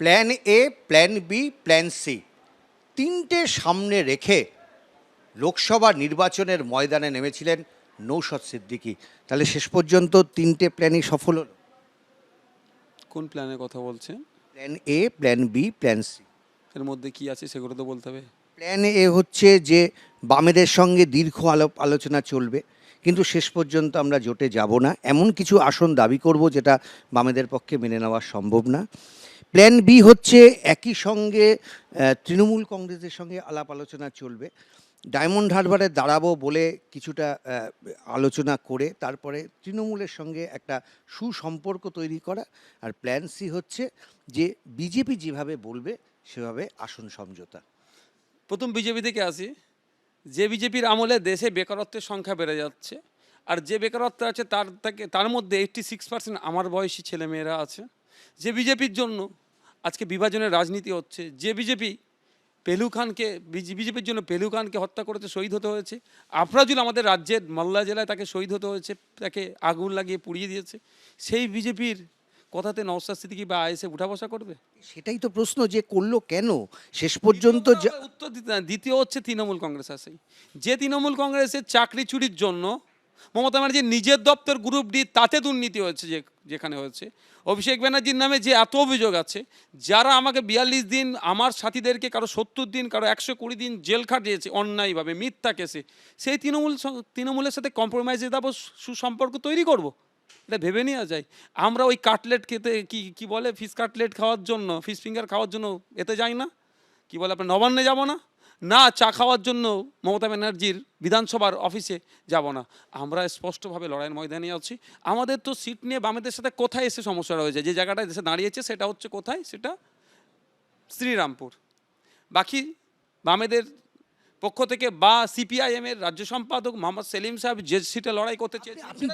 Plan A plan B plan C. তিনটে সামনে রেখে লোকসভা নির্বাচনের ময়দানে নেমেছিলেন নৌশদ সিদ্দিকী। তাহলে শেষ পর্যন্ত তিনটে প্ল্যানই সফল হলো? কোন প্ল্যানের কথা বলছেন? Plan A plan B plan C. এর মধ্যে কি আছে সেগুলো তো বলতে হবে। প্ল্যান এ হচ্ছে যে বামেদের সঙ্গে দীর্ঘ আলো আলোচনা চলবে কিন্তু শেষ পর্যন্ত আমরা জোটে যাব না। এমন কিছু আসন দাবি করব যেটা বামেদের পক্ষে মেনে নেওয়া সম্ভব না। প্ল্যান বি হচ্ছে একই সঙ্গে তৃণমূল কংগ্রেসের সঙ্গে আলাপ আলোচনা চলবে। ডায়মন্ড হারবারে দাঁড়াবো বলে কিছুটা আলোচনা করে তারপরে তৃণমূলের সঙ্গে একটা সুসম্পর্ক তৈরি করা। আর প্ল্যান সি হচ্ছে যে বিজেপি যেভাবে বলবে, সেভাবে আসন সমঝোতা। প্রথম বিজেপি থেকে আসি। যে বিজেপির আমলে দেশে বেকারত্বের সংখ্যা বেড়ে যাচ্ছে, আর যে বেকারত্ব আছে তার থেকে, তার মধ্যে এইট্টি সিক্স পার্সেন্ট আমার বয়সী ছেলেমেয়েরা আছে। যে বিজেপির জন্য আজকে বিভাজনের রাজনীতি হচ্ছে যে বিজেপি পেলু খানকে বিজেপির জন্য পেলু খানকে হত্যা করেছে শহীদ হতে হয়েছে। আফরাজুল আমাদের রাজ্যের মালদা জেলায় তাকে শহীদ হতে হয়েছে তাকে আগুন লাগিয়ে পুড়িয়ে দিয়েছে। সেই বিজেপির কথাতে নওসাদ সিদ্দিকি বা আইএসএ উঠা বসা করবে? সেটাই তো প্রশ্ন যে করল কেন? শেষ পর্যন্ত উত্তর দিতে দ্বিতীয় হচ্ছে তৃণমূল কংগ্রেস আসেই যে তৃণমূল কংগ্রেসের চাকরি চুরির জন্য মমতা ব্যানার্জির নিজের দপ্তর গ্রুপ ডি, তাতে দুর্নীতি হয়েছে যে, যেখানে হয়েছে। অভিষেক ব্যানার্জির নামে যে এত অভিযোগ আছে, যারা আমাকে বিয়াল্লিশ দিন, আমার সাথীদেরকে কারও সত্তর দিন, কারও একশো কুড়ি দিন জেল খাটিয়েছে অন্যায়ভাবে, মিথ্যা কেসে, সেই তৃণমূল তৃণমূলের সাথে কম্প্রোমাইজে দেবো সুসম্পর্ক তৈরি করব? এটা ভেবে নেওয়া যায়। আমরা ওই কাটলেট খেতে, কি কি বলে, ফিশ কাটলেট খাওয়ার জন্য, ফিশ ফিঙ্গার খাওয়ার জন্য এতে যাই না? কি বলে, আপনার নবান্নে যাব না? না চা খাওয়ার জন্য মমতা ব্যানার্জির বিধানসভার অফিসে যাব না। আমরা স্পষ্টভাবে লড়াইয়ের ময়দানে আছি। আমাদের তো সিট নিয়ে বামেদের সাথে কোথায় এসে সমস্যা রয়েছে? যে জায়গাটায় দেশে দাঁড়িয়েছে সেটা হচ্ছে কোথায়? সেটা শ্রীরামপুর। বাকি বামেদের পক্ষ থেকে বা সিপিআইএম এর রাজ্য সম্পাদক মোহাম্মদ সেলিম সাহেব যে সিটে লড়াই করতে চেয়েছেন আপনি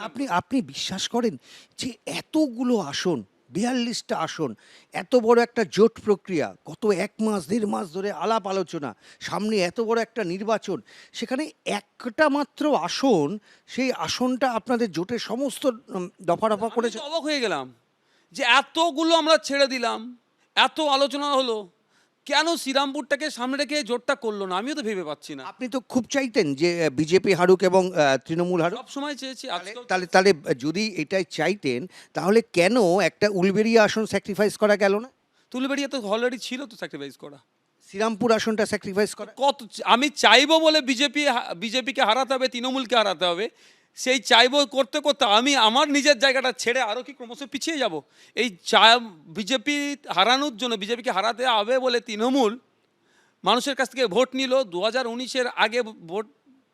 আপনি আপনি বিশ্বাস করেন যে এতগুলো আসন বিয়াল্লিশটা আসন এত বড় একটা জোট প্রক্রিয়া গত এক মাস দেড় মাস ধরে আলাপ আলোচনা সামনে এত বড় একটা নির্বাচন সেখানে একটা মাত্র আসন সেই আসনটা আপনাদের জোটের সমস্ত দফা দফা করেছে। অবাক হয়ে গেলাম যে এতগুলো আমরা ছেড়ে দিলাম এত আলোচনা হলো। কেন শ্রীরামপুরটাকে সামনে রেখে জোটটা করল না? আমিও তো ভেবে পাচ্ছি না। আপনি তো খুব চাইতেন যে বিজেপি হারুক এবং তৃণমূল হারুক। সব সময় চেয়েছি তাহলে তাহলে যদি এটাই চাইতেন তাহলে কেন একটা উলবেরিয়া আসন স্যাক্রিফাইস করা গেল না? তুলবেড়িয়া তো অলরেডি ছিল তো স্যাক্রিফাইস করা। শ্রীরামপুর আসনটা স্যাক্রিফাইস করা। কত আমি চাইব বলে বিজেপি বিজেপিকে হারাতে হবে তৃণমূলকে হারাতে হবে। সেই চাইব করতে করতে আমি আমার নিজের জায়গাটা ছেড়ে আরও কি ক্রমশ পিছিয়ে যাব? এই চা, বিজেপি হারানোর জন্য, বিজেপিকে হারাতে হবে বলে তৃণমূল মানুষের কাছ থেকে ভোট নিল। দু হাজার উনিশের আগে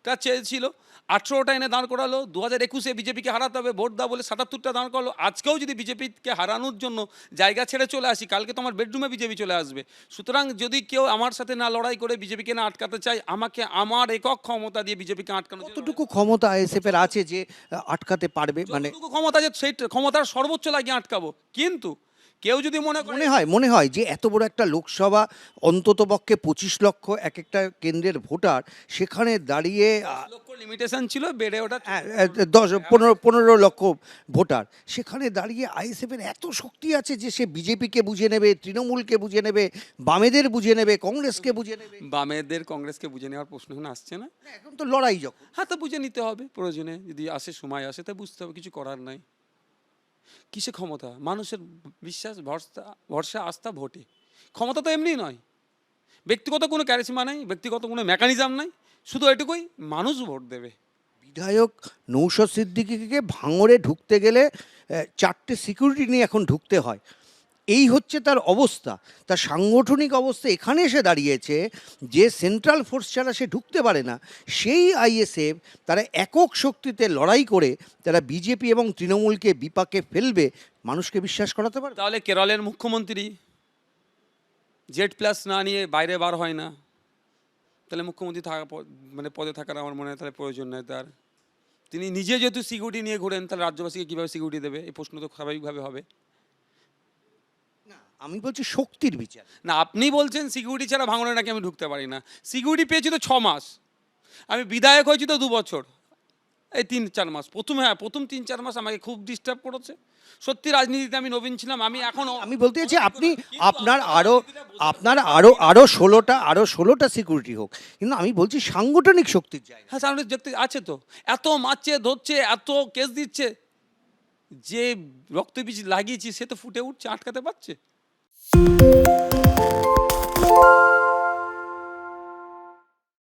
ভোটটা চেয়েছিল। আঠেরোটা এনে দাঁড় করালো দু হাজার একুশে বিজেপিকে হারাতে হবে ভোট দাও বলে সাতাত্তরটা দাঁড় করালো। আজকেও যদি বিজেপিকে হারানোর জন্য জায়গা ছেড়ে চলে আসি কালকে তো আমার বেডরুমে বিজেপি চলে আসবে। সুতরাং যদি কেউ আমার সাথে না লড়াই করে বিজেপিকে না আটকাতে চায় আমাকে আমার একক ক্ষমতা দিয়ে বিজেপিকে আটকানো কতটুকু ক্ষমতা আইএসএফ এর আছে যে আটকাতে পারবে? মানে ক্ষমতা যে সেই ক্ষমতার সর্বোচ্চ লাগিয়ে আটকাবো। কিন্তু কেউ যদি মনে মনে হয় মনে হয় যে এত বড় একটা লোকসভা অন্তত পক্ষে পঁচিশ লক্ষ এক একটা কেন্দ্রের ভোটার সেখানে দাঁড়িয়ে লিমিটেশন ছিল বেড়ে ওটা হ্যাঁ, দশ পনেরো পনেরো লক্ষ ভোটার। সেখানে দাঁড়িয়ে আইএসএফ এর এত শক্তি আছে যে সে বিজেপিকে বুঝে নেবে তৃণমূলকে বুঝে নেবে বামেদের বুঝে নেবে কংগ্রেসকে বুঝে নেবে। বামেদের কংগ্রেসকে বুঝে নেওয়ার প্রশ্ন এখন আসছে না এখন তো লড়াই যখন। হ্যাঁ তো বুঝে নিতে হবে প্রয়োজনে। যদি আসে সময় আসে তা বুঝতে হবে কিছু করার নাই। কিসে ক্ষমতা? মানুষের বিশ্বাস, ভরসা ভরসা, আস্থা, ভোটে। ক্ষমতা তো এমনি নয়। ব্যক্তিগত কোনো ক্যারিসমা নাই, ব্যক্তিগত কোনো মেকানিজম নাই, শুধু এটুকুই মানুষ ভোট দেবে। বিধায়ক নৌশদ সিদ্দিকিকে ভাঙড়ে ঢুকতে গেলে চারটে সিকিউরিটি নিয়ে এখন ঢুকতে হয়। এই হচ্ছে তার অবস্থা। তার সাংগঠনিক অবস্থা এখানে এসে দাঁড়িয়েছে যে সেন্ট্রাল ফোর্স ছাড়া সে ঢুকতে পারে না। সেই আইএসএফ তারা একক শক্তিতে লড়াই করে তারা বিজেপি এবং তৃণমূলকে বিপাকে ফেলবে, মানুষকে বিশ্বাস করাতে পারে তাহলে কেরলের মুখ্যমন্ত্রী জেড প্লাস না নিয়ে বাইরে বার হয় না। তাহলে মুখ্যমন্ত্রী থাকা মানে পদে থাকার আমার মনে হয় তাহলে প্রয়োজন নেই তার। তিনি নিজে যেহেতু সিকিউরিটি নিয়ে ঘোরেন, তাহলে রাজ্যবাসীকে কীভাবে সিকিউরিটি দেবে? এই প্রশ্ন তো স্বাভাবিকভাবে হবে। আমি বলছি শক্তির বিচার। না আপনি বলছেন সিকিউরিটি ছাড়া ভাঙনে নাকি আমি ঢুকতে পারি না। সিকিউরিটি পেয়েছি তো ছ মাস। আমি বিধায়ক হয়েছি তো দু বছর। এই তিন চার মাস। প্রথমে হ্যাঁ প্রথম তিন চার মাস আমাকে খুব ডিস্টার্ব করেছে। সত্যি রাজনীতিতে আমি নবীন ছিলাম। আমি এখন আমি বলতে চাইছি আপনি আপনার আরও আপনার আরও আরও ষোলোটা আরও ষোলোটা সিকিউরিটি হোক। কিন্তু আমি বলছি সাংগঠনিক শক্তির জায়গা। হ্যাঁ সামনে দেখতে আছে তো। এত মারছে ধরছে এত কেস দিচ্ছে। যে রক্তবীজ লাগিয়েছি সে তো ফুটে উঠছে আটকাতে পারছে। Thank you.